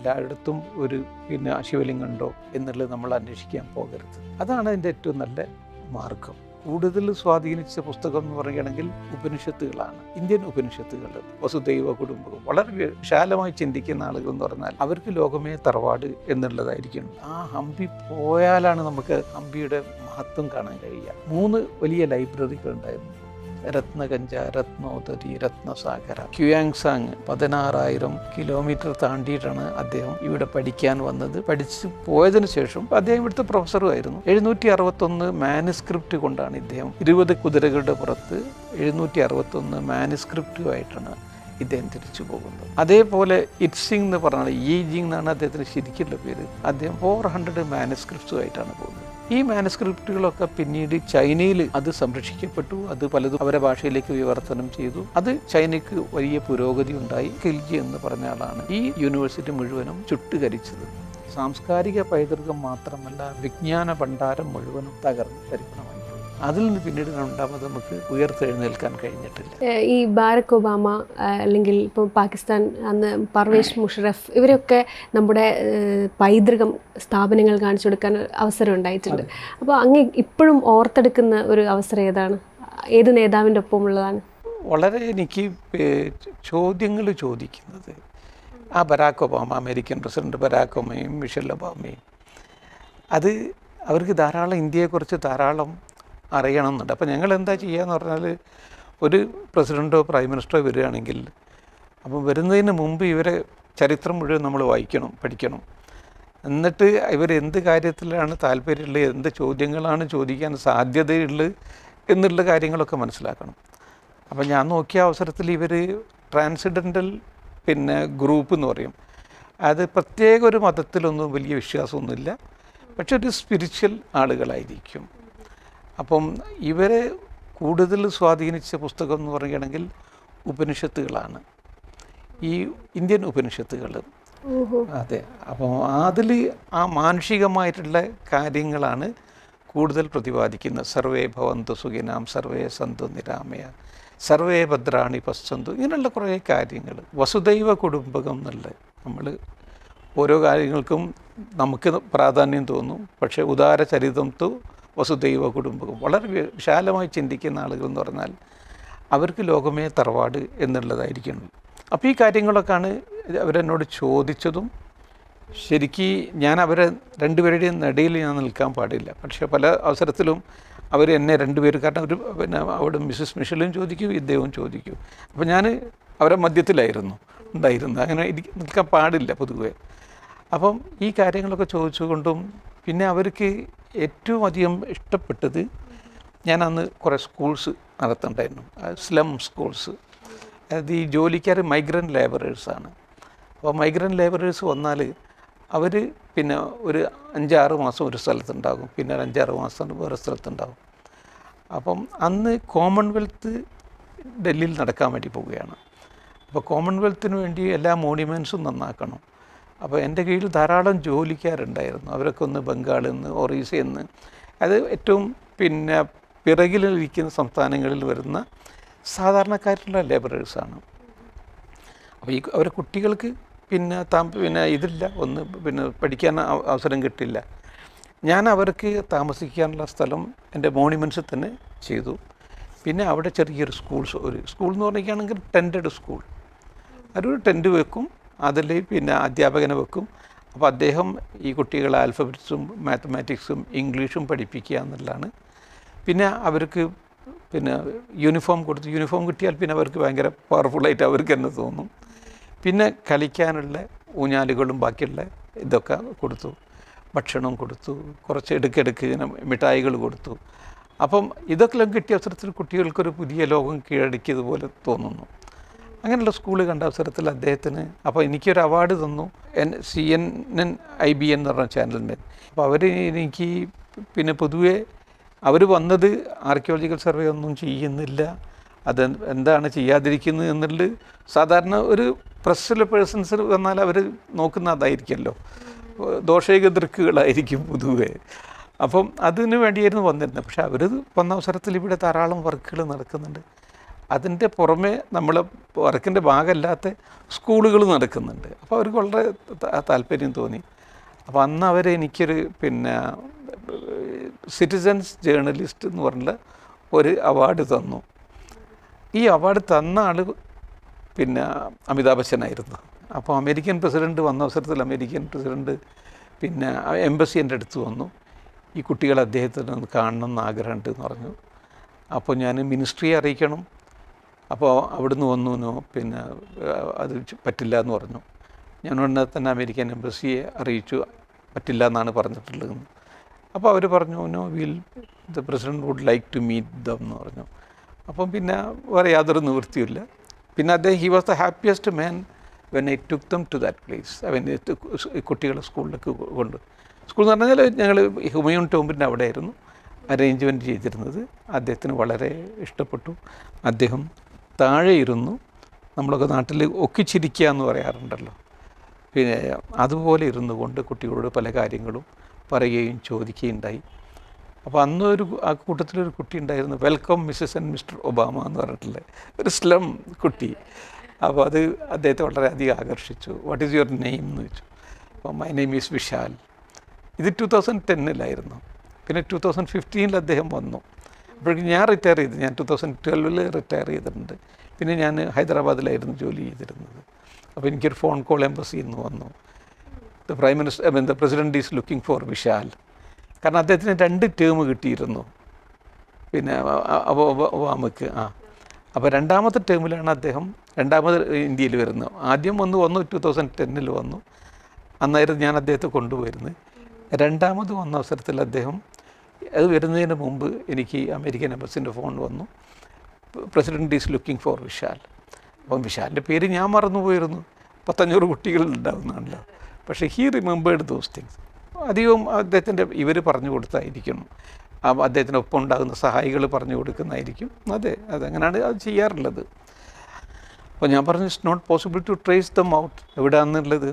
എല്ലായിടത്തും ഒരു പിന്നെ ശിവലിംഗം ഉണ്ടോ എന്നുള്ളത് നമ്മൾ അന്വേഷിക്കാൻ പോകരുത്. അതാണ് അതിന്റെ ഏറ്റവും നല്ല മാർഗം. കൂടുതൽ സ്വാധീനിച്ച പുസ്തകം എന്ന് പറയുകയാണെങ്കിൽ ഉപനിഷത്തുകളാണ്. ഇന്ത്യൻ ഉപനിഷത്തുകൾ വസുദൈവ കുടുംബം വളരെ വിശാലമായി ചിന്തിക്കുന്ന ആളുകൾ എന്ന് പറഞ്ഞാൽ അവർക്ക് ലോകമേ തറവാട് എന്നുള്ളതായിരിക്കും. ആ ഹംപി പോയാലാണ് നമുക്ക് ഹംപിയുടെ മഹത്വം കാണാൻ കഴിയുക. മൂന്ന് വലിയ ലൈബ്രറികൾ ഉണ്ടായിരുന്നു രത്നഗഞ്ച രത്നോദരി രത്നസാഗര. ക്യുയാങ്സാങ് പതിനാറായിരം കിലോമീറ്റർ താണ്ടിയിട്ടാണ് അദ്ദേഹം ഇവിടെ പഠിക്കാൻ വന്നത്. പഠിച്ച് പോയതിനു ശേഷം അദ്ദേഹം ഇവിടുത്തെ പ്രൊഫസറുമായിരുന്നു. എഴുന്നൂറ്റി അറുപത്തൊന്ന് മാനുസ്ക്രിപ്റ്റ് കൊണ്ടാണ് ഇദ്ദേഹം ഇരുപത് കുതിരകളുടെ പുറത്ത് എഴുന്നൂറ്റി അറുപത്തൊന്ന് മാനുസ്ക്രിപ്റ്റുമായിട്ടാണ് ഇദ്ദേഹം തിരിച്ചു പോകുന്നത്. അതേപോലെ ഇറ്റ്സിംഗ് എന്ന് പറഞ്ഞാൽ ഈ ജിങ് എന്നാണ് അദ്ദേഹത്തിന് ശരിക്കുള്ള പേര്. അദ്ദേഹം ഫോർ ഹൺഡ്രഡ് മാനുസ്ക്രിപ്റ്റ്സുമായിട്ടാണ് പോകുന്നത്. ഈ മാനസ്ക്രിപ്റ്റുകളൊക്കെ പിന്നീട് ചൈനയിൽ അത് സംരക്ഷിക്കപ്പെട്ടു. അത് പലതും അവരുടെ ഭാഷയിലേക്ക് വിവർത്തനം ചെയ്തു. അത് ചൈനയ്ക്ക് വലിയ പുരോഗതി ഉണ്ടായി. കിൽജി എന്ന് പറഞ്ഞ ആളാണ് ഈ യൂണിവേഴ്സിറ്റി മുഴുവനും ചുട്ടുകരിച്ചത്. സാംസ്കാരിക പൈതൃകം മാത്രമല്ല വിജ്ഞാന ഭണ്ഡാരം മുഴുവനും തകർന്ന് പോയി. അതിൽ നിന്ന് പിന്നീട് രണ്ടാമത് നമുക്ക് ഉയർത്തെഴുന്നേൽക്കാൻ കഴിഞ്ഞിട്ടില്ല. ഈ ബാരക് ഒബാമ അല്ലെങ്കിൽ ഇപ്പോൾ പാകിസ്ഥാൻ അന്ന് പർവേഷ് മുഷറഫ് ഇവരൊക്കെ നമ്മുടെ പൈതൃകം സ്ഥാപനങ്ങൾ കാണിച്ചു കൊടുക്കാൻ അവസരം ഉണ്ടായിട്ടുണ്ട്. അപ്പോൾ അങ്ങ് ഇപ്പോഴും ഓർത്തെടുക്കുന്ന ഒരു അവസരം ഏതാണ്? ഏത് നേതാവിന്റെ ഒപ്പമുള്ളതാണ്? വളരെ എനിക്ക് ചോദ്യങ്ങൾ ചോദിക്കുന്നത് ആ Barack Obama American president Barack ഒബാമയും Michelle ഒബാമയും. അത് അവർക്ക് ധാരാളം ഇന്ത്യയെക്കുറിച്ച് ധാരാളം അറിയണമെന്നുണ്ട്. അപ്പോൾ ഞങ്ങൾ എന്താ ചെയ്യുകയെന്ന് പറഞ്ഞാൽ ഒരു പ്രസിഡന്റോ പ്രൈം മിനിസ്റ്ററോ വരികയാണെങ്കിൽ അപ്പോൾ വരുന്നതിന് മുമ്പ് ഇവരെ ചരിത്രം മുഴുവൻ നമ്മൾ വായിക്കണം പഠിക്കണം. എന്നിട്ട് ഇവർ എന്ത് കാര്യത്തിലാണ് താല്പര്യമുള്ളത് എന്ത് ചോദ്യങ്ങളാണ് ചോദിക്കാൻ സാധ്യതയുള്ളത് എന്നുള്ള കാര്യങ്ങളൊക്കെ മനസ്സിലാക്കണം. അപ്പം ഞാൻ നോക്കിയ അവസരത്തിൽ ഇവർ ട്രാൻസിഡന്റൽ പിന്നെ ഗ്രൂപ്പ് എന്ന് പറയും. അത് പ്രത്യേക ഒരു മതത്തിലൊന്നും വലിയ വിശ്വാസമൊന്നുമില്ല. പക്ഷെ ഒരു സ്പിരിച്വൽ ആളുകളായിരിക്കും. അപ്പം ഇവരെ കൂടുതൽ സ്വാധീനിച്ച പുസ്തകം എന്ന് പറയുകയാണെങ്കിൽ ഉപനിഷത്തുകളാണ്. ഈ ഇന്ത്യൻ ഉപനിഷത്തുകൾ. അതെ. അപ്പോൾ അതിൽ ആ മാനുഷികമായിട്ടുള്ള കാര്യങ്ങളാണ് കൂടുതൽ പ്രതിപാദിക്കുന്നത്. സർവേ ഭവന്തു സുഖിനാം സർവേ സന്തു നിരാമയ സർവേ ഭദ്രാണി പശ്ചന്തു ഇങ്ങനെയുള്ള കുറേ കാര്യങ്ങൾ. വസുദൈവ കുടുംബകം എന്നുള്ള നമ്മൾ ഓരോ കാര്യങ്ങൾക്കും നമുക്ക് പ്രാധാന്യം തോന്നും. പക്ഷേ ഉദാര ചരിതം വസുദൈവ കുടുംബം. വളരെ വിശാലമായി ചിന്തിക്കുന്ന ആളുകൾ എന്ന് പറഞ്ഞാൽ അവർക്ക് ലോകമേ തറവാട് എന്നുള്ളതായിരിക്കണം അപ്പോൾ ഈ കാര്യങ്ങളൊക്കെയാണ് അവരെന്നോട് ചോദിച്ചതും ശരിക്ക് ഞാൻ അവരെ രണ്ടുപേരുടെയും നടയിൽ ഞാൻ നിൽക്കാൻ പാടില്ല. പക്ഷേ പല അവസരത്തിലും അവർ എന്നെ രണ്ടുപേർ കാരണം ഒരു പിന്നെ അവിടെ മിസ്സസ് മിഷലും ചോദിക്കും ഇദ്ദേഹവും ചോദിക്കും. അപ്പോൾ ഞാൻ അവരെ മധ്യത്തിലായിരുന്നു ഉണ്ടായിരുന്നത് അങ്ങനെ നിൽക്കാൻ പാടില്ല പൊതുവെ. അപ്പം ഈ കാര്യങ്ങളൊക്കെ ചോദിച്ചുകൊണ്ടും പിന്നെ അവർക്ക് ഏറ്റവും അധികം ഇഷ്ടപ്പെട്ടത് ഞാൻ അന്ന് കുറേ സ്കൂൾസ് നടത്തുന്നുണ്ടായിരുന്നു സ്ലം സ്കൂൾസ്. അതായത് ഈ ജോലിക്കാർ മൈഗ്രന്റ് ലേബറേഴ്സാണ്. അപ്പോൾ മൈഗ്രന്റ് ലേബറേഴ്സ് വന്നാൽ അവർ പിന്നെ ഒരു അഞ്ചാറ് മാസം ഒരു സ്ഥലത്തുണ്ടാകും. പിന്നെ ഒരു അഞ്ചാറ് മാസം വേറെ സ്ഥലത്തുണ്ടാകും. അപ്പം അന്ന് കോമൺവെൽത്ത് ഡൽഹിയിൽ നടക്കാൻ വേണ്ടി പോവുകയാണ്. അപ്പോൾ കോമൺവെൽത്തിന് വേണ്ടി എല്ലാ മോണ്യുമെന്റ്സും നന്നാക്കണം. അപ്പോൾ എന്റെ കീഴിൽ ധാരാളം ജോലിക്കാരുണ്ടായിരുന്നു. അവരൊക്കെ ഒന്ന് ബംഗാളിൽ നിന്ന് ഒറീസയിൽ നിന്ന്. അത് ഏറ്റവും പിന്നെ പിറകിലിരിക്കുന്ന സംസ്ഥാനങ്ങളിൽ വരുന്ന സാധാരണക്കാരുള്ള ലേബറേഴ്സാണ് അപ്പോൾ ഈ അവരെ കുട്ടികൾക്ക് പിന്നെ താമ പിന്നെ ഇതില്ല. ഒന്ന് പിന്നെ പഠിക്കാൻ അവസരം കിട്ടില്ല. ഞാൻ അവർക്ക് താമസിക്കാനുള്ള സ്ഥലം എന്റെ മോണിമെന്റ്സിൽ തന്നെ ചെയ്തു. പിന്നെ അവിടെ ചെറിയൊരു സ്കൂൾസ് ഒരു സ്കൂൾ എന്ന് പറയുകയാണെങ്കിൽ ടെന്റഡ് സ്കൂൾ. അതൊരു ടെന്റ് വെക്കും. അതിൽ പിന്നെ അധ്യാപകനെ വെക്കും. അപ്പോൾ അദ്ദേഹം ഈ കുട്ടികളെ ആൽഫബറ്റ്സും മാത്തമാറ്റിക്സും ഇംഗ്ലീഷും പഠിപ്പിക്കുക എന്നുള്ളതാണ്. പിന്നെ അവർക്ക് പിന്നെ യൂണിഫോം കൊടുത്ത് യൂണിഫോം കിട്ടിയാൽ പിന്നെ അവർക്ക് ഭയങ്കര പവർഫുള്ളായിട്ട് അവർക്ക് തന്നെ തോന്നും. പിന്നെ കളിക്കാനുള്ള ഊഞ്ഞാലുകളും ബാക്കിയുള്ള ഇതൊക്കെ കൊടുത്തു. ഭക്ഷണം കൊടുത്തു. കുറച്ച് എടുക്കെടുക്ക് ഇങ്ങനെ മിഠായികൾ കൊടുത്തു. അപ്പം ഇതൊക്കെ കിട്ടിയ അവസരത്തിൽ കുട്ടികൾക്കൊരു പുതിയ ലോകം കീഴടക്കിയതുപോലെ തോന്നുന്നു. അങ്ങനെയുള്ള സ്കൂൾ കണ്ട അവസരത്തിൽ അദ്ദേഹത്തിന് അപ്പോൾ എനിക്കൊരു അവാർഡ് തന്നു. N C N N I B എന്ന് പറഞ്ഞ ചാനലിന്റെ അപ്പോൾ അവർ എനിക്ക് പിന്നെ പൊതുവേ അവർ വന്നത് ആർക്കിയോളജിക്കൽ സർവേ ഒന്നും ചെയ്യുന്നില്ല. അത് എന്താണ് ചെയ്യാതിരിക്കുന്നത് എന്നുള്ളത് സാധാരണ ഒരു പ്രസ്സിലെ പേഴ്സൺസ് വന്നാൽ അവർ നോക്കുന്ന അതായിരിക്കുമല്ലോ. ദോഷൈക ദൃക്കുകളായിരിക്കും പൊതുവെ. അപ്പം അതിന് വേണ്ടിയായിരുന്നു വന്നിരുന്നത്. പക്ഷേ അവർ വന്ന അവസരത്തിൽ ഇവിടെ ധാരാളം വർക്കുകൾ നടക്കുന്നുണ്ട്. അതിന്റെ പുറമെ നമ്മൾ വർക്കിന്റെ ഭാഗമല്ലാത്ത സ്കൂളുകൾ നടക്കുന്നുണ്ട്. അപ്പോൾ അവർക്ക് വളരെ താല്പര്യം തോന്നി. അപ്പോൾ അന്ന് അവർ എനിക്കൊരു പിന്നെ സിറ്റിസൻസ് ജേർണലിസ്റ്റ് എന്ന് പറഞ്ഞ ഒരു അവാർഡ് തന്നു. ഈ അവാർഡ് തന്ന ആൾ പിന്നെ അമിതാഭ് ബച്ചനായിരുന്നു അപ്പോൾ അമേരിക്കൻ പ്രസിഡന്റ് വന്ന അവസരത്തിൽ അമേരിക്കൻ പ്രസിഡന്റ് പിന്നെ എംബസി എന്റെ അടുത്ത് വന്നു. ഈ കുട്ടികൾ അദ്ദേഹത്തിന് കാണണം എന്ന് ആഗ്രഹമുണ്ട് എന്ന് പറഞ്ഞു. അപ്പോൾ ഞാൻ മിനിസ്ട്രിയെ അറിയിക്കണം. അപ്പോൾ അവിടുന്ന് വന്നു പിന്നെ അത് പറ്റില്ല എന്ന് പറഞ്ഞു. ഞാൻ ഉടനെ തന്നെ അമേരിക്കൻ എംബസിയെ അറിയിച്ചു. പറ്റില്ല എന്നാണ് പറഞ്ഞിട്ടുള്ളതെന്ന് അപ്പോൾ അവർ പറഞ്ഞു no will the president would like to meet them എന്ന് പറഞ്ഞു. അപ്പം പിന്നെ വേറെ യാതൊരു നിവൃത്തിയില്ല പിന്നെ അദ്ദേഹം he was the happiest man when I took them to that place അവൻ കുട്ടികളെ സ്കൂളിലേക്ക് കൊണ്ട്. സ്കൂൾ എന്ന് പറഞ്ഞാൽ ഞങ്ങൾ ഹുമയൂൺ ടോമ്പിന്റെ അവിടെ ആയിരുന്നു അറേഞ്ച്മെന്റ് ചെയ്തിരുന്നത്. അദ്ദേഹത്തിന് വളരെ ഇഷ്ടപ്പെട്ടു. അദ്ദേഹം താഴെ ഇരുന്നു. നമ്മളൊക്കെ നാട്ടിൽ ഒക്കിച്ചിരിക്കുക എന്ന് പറയാറുണ്ടല്ലോ. പിന്നെ അതുപോലെ ഇരുന്നു കൊണ്ട് കുട്ടികളോട് പല കാര്യങ്ങളും പറയുകയും ചോദിക്കുകയും ഉണ്ടായി അപ്പോൾ അന്ന് ഒരു ആ കൂട്ടത്തിലൊരു കുട്ടി ഉണ്ടായിരുന്നു. Welcome Mrs and Mr Obama എന്ന് പറഞ്ഞിട്ടുള്ള ഒരു സ്ലം കുട്ടി. അപ്പോൾ അത് അദ്ദേഹത്തെ വളരെയധികം ആകർഷിച്ചു. വാട്ട് ഈസ് യുവർ നെയിം എന്ന് ചോദിച്ചു. അപ്പോൾ മൈ നെയിം ഈസ് വിശാൽ ഇത് ടു തൗസൻഡ് ടെന്നിലായിരുന്നു. പിന്നെ ടു തൗസൻഡ് ഫിഫ്റ്റീനിൽ അദ്ദേഹം വന്നു. അപ്പോഴേക്കും ഞാൻ റിട്ടയർ ചെയ്തു ഞാൻ ടു തൗസൻഡ് ട്വൽവിൽ റിട്ടയർ ചെയ്തിട്ടുണ്ട്. പിന്നെ ഞാൻ ഹൈദരാബാദിലായിരുന്നു ജോലി ചെയ്തിരുന്നത്. അപ്പോൾ എനിക്കൊരു ഫോൺ കോൾ എംബസിയിൽ നിന്ന് വന്നു. The prime minister I mean the president is looking for Vishal കാരണം അദ്ദേഹത്തിന് രണ്ട് ടേം കിട്ടിയിരുന്നു. പിന്നെ ഒബാമയ്ക്ക് ആ. അപ്പോൾ രണ്ടാമത്തെ ടേമിലാണ് അദ്ദേഹം രണ്ടാമത് ഇന്ത്യയിൽ വരുന്നത്. ആദ്യം വന്ന് വന്നു ടു തൗസൻഡ് ടെന്നിൽ വന്നു. അന്നായിരുന്നു ഞാൻ അദ്ദേഹത്തെ കൊണ്ടുപോയിരുന്നത്. രണ്ടാമത് വന്ന അവസരത്തിൽ അദ്ദേഹം അത് വരുന്നതിന് മുമ്പ് എനിക്ക് അമേരിക്കൻ എംബസിന്റെ ഫോൺ വന്നു. President is looking for Vishal. അപ്പം വിശാലിന്റെ പേര് ഞാൻ മറന്നുപോയിരുന്നു. പത്തഞ്ഞൂറ് കുട്ടികൾ ഉണ്ടാകുന്നതാണല്ലോ പക്ഷേ ഹീ റിമെമ്പേർഡ് ദോസ് തിങ്സ് അധികവും അദ്ദേഹത്തിന്റെ ഇവർ പറഞ്ഞു കൊടുത്തായിരിക്കും. ആ അദ്ദേഹത്തിനൊപ്പം ഉണ്ടാകുന്ന സഹായികൾ പറഞ്ഞു കൊടുക്കുന്നതായിരിക്കും. അതെ അതങ്ങനെയാണ് അത് ചെയ്യാറുള്ളത്. അപ്പോൾ ഞാൻ പറഞ്ഞു it's not possible to trace them out എവിടെയാണെന്നുള്ളത്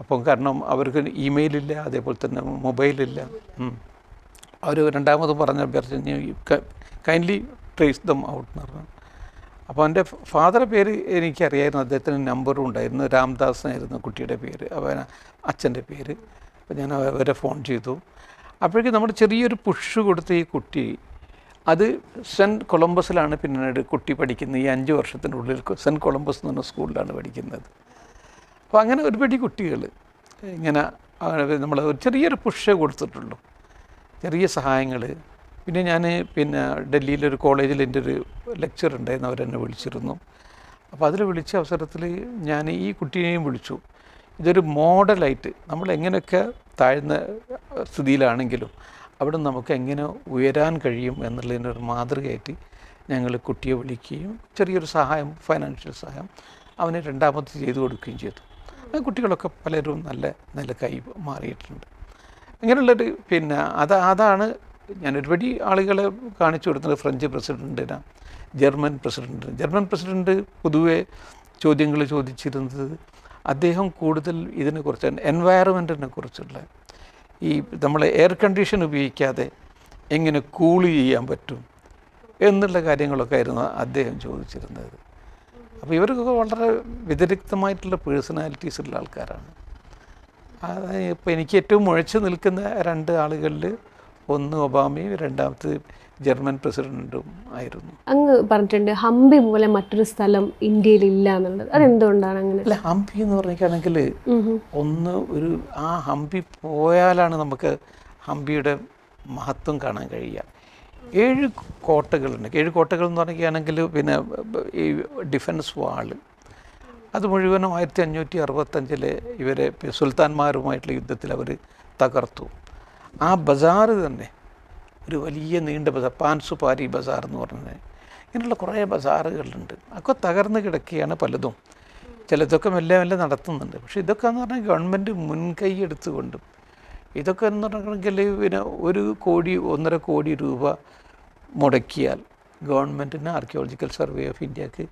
അപ്പം കാരണം അവർക്ക് ഇമെയിലില്ല അതേപോലെ തന്നെ മൊബൈലില്ല. അവർ രണ്ടാമത് പറഞ്ഞ അഭ്യർത്ഥന കൈൻഡ്ലി ട്രേസ് ദം ഔട്ട് എന്ന് പറഞ്ഞു. അപ്പോൾ എന്റെ ഫാദറെ പേര് എനിക്കറിയായിരുന്നു. അദ്ദേഹത്തിന് നമ്പറും ഉണ്ടായിരുന്നു. രാംദാസ് ആയിരുന്നു കുട്ടിയുടെ പേര്. അവൻ അച്ഛന്റെ പേര്. അപ്പോൾ ഞാൻ അവരെ ഫോൺ ചെയ്തു. അപ്പോഴേക്കും നമ്മൾ ചെറിയൊരു പുഷ് കൊടുത്ത ഈ കുട്ടി അത് സെന്റ് കൊളംബസിലാണ് പിന്നീട് കുട്ടി പഠിക്കുന്നത്. ഈ അഞ്ച് വർഷത്തിനുള്ളിൽ സെന്റ് കൊളംബസ് എന്ന് പറഞ്ഞ സ്കൂളിലാണ് പഠിക്കുന്നത്. അപ്പോൾ അങ്ങനെ ഒരുപടി കുട്ടികൾ ഇങ്ങനെ നമ്മൾ ചെറിയൊരു പുഷ് കൊടുത്തിട്ടുള്ളൂ. ചെറിയ സഹായങ്ങൾ. പിന്നെ ഞാൻ പിന്നെ ഡൽഹിയിലൊരു കോളേജിൽ എന്റെ ഒരു ലെക്ചർ ഉണ്ടായിരുന്നു അവരെന്നെ വിളിച്ചിരുന്നു. അപ്പോൾ അതിൽ വിളിച്ച അവസരത്തിൽ ഞാൻ ഈ കുട്ടീനെയും വിളിച്ചു. ഇതൊരു മോഡലായിട്ട് നമ്മൾ എങ്ങനെയൊക്കെ താഴ്ന്ന സ്ഥിതിയിലാണെങ്കിലും അവിടെ നമുക്ക് എങ്ങനെ ഉയരാൻ കഴിയും എന്നുള്ളതിന്റെ ഒരു മാതൃകയായിട്ട് ഞങ്ങൾ കുട്ടിയെ വിളിക്കുകയും ചെറിയൊരു സഹായം ഫൈനാൻഷ്യൽ സഹായം അവന് രണ്ടാമത് ചെയ്തു കൊടുക്കുകയും ചെയ്തു. കുട്ടികളൊക്കെ പലരും നല്ല നല്ല കൈ മാറിയിട്ടുണ്ട്. ഇങ്ങനെയുള്ളൊരു പിന്നെ അത് അതാണ് ഞാൻ ഒരുപടി ആളുകളെ കാണിച്ചു കൊടുത്തത്. ഫ്രഞ്ച് പ്രസിഡന്റിന് ജർമ്മൻ പ്രസിഡന്റ് ജർമ്മൻ പ്രസിഡന്റ് പൊതുവെ ചോദ്യങ്ങൾ ചോദിച്ചിരുന്നത് അദ്ദേഹം കൂടുതൽ ഇതിനെക്കുറിച്ച് എൻവയറമെന്റിനെ കുറിച്ചുള്ള ഈ നമ്മൾ എയർ കണ്ടീഷൻ ഉപയോഗിക്കാതെ എങ്ങനെ കൂൾ ചെയ്യാൻ പറ്റും എന്നുള്ള കാര്യങ്ങളൊക്കെ ആയിരുന്നു അദ്ദേഹം ചോദിച്ചിരുന്നത്. അപ്പോൾ ഇവർക്കൊക്കെ വളരെ വ്യതിരിക്തമായിട്ടുള്ള പേഴ്സണാലിറ്റീസ് ഉള്ള ആൾക്കാരാണ്. ഇപ്പോൾ എനിക്ക് ഏറ്റവും മുഴച്ചു നിൽക്കുന്ന രണ്ട് ആളുകളിൽ ഒന്ന് ഒബാമയും രണ്ടാമത് ജർമ്മൻ പ്രസിഡന്റും ആയിരുന്നു. അങ്ങ് പറഞ്ഞിട്ടുണ്ട് ഹംപി പോലെ മറ്റൊരു സ്ഥലം ഇന്ത്യയിൽ ഇല്ല എന്നുള്ളത്. അതെന്തുകൊണ്ടാണ് അങ്ങനെ? അല്ല ഹംപി എന്ന് പറഞ്ഞിട്ടാണെങ്കിൽ ഒന്ന് ഒരു ആ ഹംപി പോയാലാണ് നമുക്ക് ഹംപിയുടെ മഹത്വം കാണാൻ കഴിയുക. ഏഴ് കോട്ടകളുണ്ട്. ഏഴ് കോട്ടകൾ എന്ന് പറയുകയാണെങ്കിൽ പിന്നെ ഈ ഡിഫൻസ് വാൾ അത് മുഴുവനും ആയിരത്തി അഞ്ഞൂറ്റി അറുപത്തഞ്ചിലെ ഇവരെ സുൽത്താൻമാരുമായിട്ടുള്ള യുദ്ധത്തിൽ അവർ തകർത്തു. ആ ബസാറ് തന്നെ ഒരു വലിയ നീണ്ട ബസാർ പാൻസുപാരി ബസാർ എന്ന് പറഞ്ഞത് ഇങ്ങനെയുള്ള കുറേ ബസാറുകളുണ്ട്. ഒക്കെ തകർന്ന് കിടക്കുകയാണ് പലതും. ചിലതൊക്കെ മെല്ലെ മെല്ലെ നടത്തുന്നുണ്ട്. പക്ഷേ ഇതൊക്കെ എന്ന് പറഞ്ഞാൽ ഗവൺമെന്റ് മുൻകൈ എടുത്തുകൊണ്ടും ഇതൊക്കെ എന്ന് പറഞ്ഞിട്ടുണ്ടെങ്കിൽ പിന്നെ ഒരു കോടി ഒന്നര കോടി രൂപ മുടക്കിയാൽ ഗവൺമെന്റിന് ആർക്കിയോളജിക്കൽ സർവേ ഓഫ് ഇന്ത്യയ്ക്ക്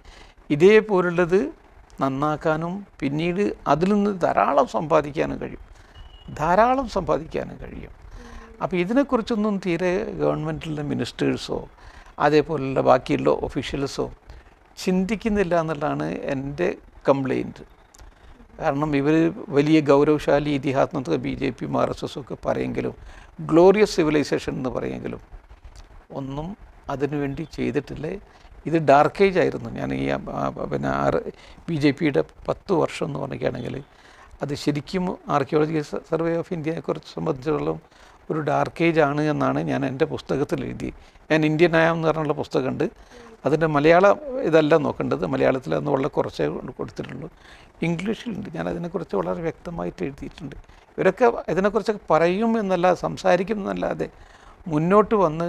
ഇതേപോലുള്ളത് നന്നാക്കാനും പിന്നീട് അതിൽ നിന്ന് ധാരാളം സമ്പാദിക്കാനും കഴിയും. ധാരാളം സമ്പാദിക്കാനും കഴിയും. അപ്പോൾ ഇതിനെക്കുറിച്ചൊന്നും തീരെ ഗവൺമെന്റിലെ മിനിസ്റ്റേഴ്സോ അതേപോലുള്ള ബാക്കിയുള്ള ഒഫീഷ്യൽസോ ചിന്തിക്കുന്നില്ല എന്നുള്ളതാണ് എന്റെ കംപ്ലൈന്റ്. കാരണം ഇവർ വലിയ ഗൗരവശാലി ഇതിഹാസത്തിൽ ബി ജെ പിയും ആർ എസ് എസും ഒക്കെ പറയെങ്കിലും ഗ്ലോറിയസ് സിവിലൈസേഷൻ എന്ന് പറയെങ്കിലും ഒന്നും അതിനുവേണ്ടി ചെയ്തിട്ടില്ല. ഇത് ഡാർക്ക് ഏജ് ആയിരുന്നു. ഞാൻ ഈ പിന്നെ ആർ ബി ജെ പിയുടെ പത്ത് വർഷം എന്ന് പറയുകയാണെങ്കിൽ അത് ശരിക്കും ആർക്കിയോളജിക്കൽ സർവേ ഓഫ് ഇന്ത്യയെക്കുറിച്ച് സംബന്ധിച്ചിടത്തോളം ഒരു ഡാർക്ക് ഏജ് ആണ് എന്നാണ് ഞാൻ എന്റെ പുസ്തകത്തിൽ എഴുതി. ഞാൻ ഇന്ത്യൻ ആയാം എന്ന് പറഞ്ഞുള്ള പുസ്തകമുണ്ട്. അതിന്റെ മലയാള ഇതല്ല നോക്കേണ്ടത്. മലയാളത്തിൽ അന്ന് വളരെ കുറച്ചേ കൊടുത്തിട്ടുള്ളൂ. ഇംഗ്ലീഷിലുണ്ട്. ഞാൻ അതിനെക്കുറിച്ച് വളരെ വ്യക്തമായിട്ട് എഴുതിയിട്ടുണ്ട്. ഇവരൊക്കെ ഇതിനെക്കുറിച്ചൊക്കെ പറയും എന്നല്ല സംസാരിക്കും എന്നല്ലാതെ മുന്നോട്ട് വന്ന്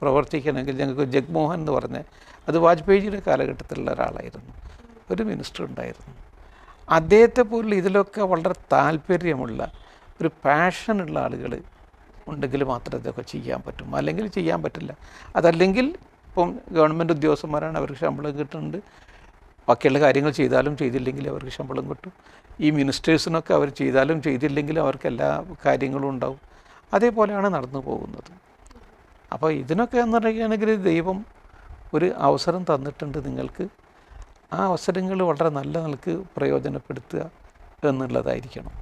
പ്രവർത്തിക്കണമെങ്കിൽ ഞങ്ങൾക്ക് ജഗ്മോഹൻ എന്ന് പറഞ്ഞ് അത് വാജ്പേയിജിയുടെ കാലഘട്ടത്തിലുള്ള ഒരാളായിരുന്നു. ഒരു മിനിസ്റ്റർ ഉണ്ടായിരുന്നു. അദ്ദേഹത്തെ പോലുള്ള ഇതിലൊക്കെ വളരെ താല്പര്യമുള്ള ഒരു പാഷനുള്ള ആളുകൾ ഉണ്ടെങ്കിൽ മാത്രമേ ഇതൊക്കെ ചെയ്യാൻ പറ്റും. അല്ലെങ്കിൽ ചെയ്യാൻ പറ്റില്ല. അതല്ലെങ്കിൽ ഇപ്പം ഗവൺമെന്റ് ഉദ്യോഗസ്ഥന്മാരാണ് അവർക്ക് ശമ്പളം കിട്ടുന്നുണ്ട്. ബാക്കിയുള്ള കാര്യങ്ങൾ ചെയ്താലും ചെയ്തില്ലെങ്കിൽ അവർക്ക് ശമ്പളം കിട്ടും. ഈ മിനിസ്റ്റേഴ്സിനൊക്കെ അവർ ചെയ്താലും ചെയ്തില്ലെങ്കിലും അവർക്ക് എല്ലാ കാര്യങ്ങളും ഉണ്ടാവും. അതേപോലെയാണ് നടന്നു പോകുന്നത്. അപ്പോൾ ഇതിനൊക്കെ എന്ന് പറയുകയാണെങ്കിൽ ദൈവം ഒരു അവസരം തന്നിട്ടുണ്ട് നിങ്ങൾക്ക്. ആ അവസരങ്ങൾ വളരെ നല്ല നിലയ്ക്ക് പ്രയോജനപ്പെടുത്തുക എന്നുള്ളതായിരിക്കണം.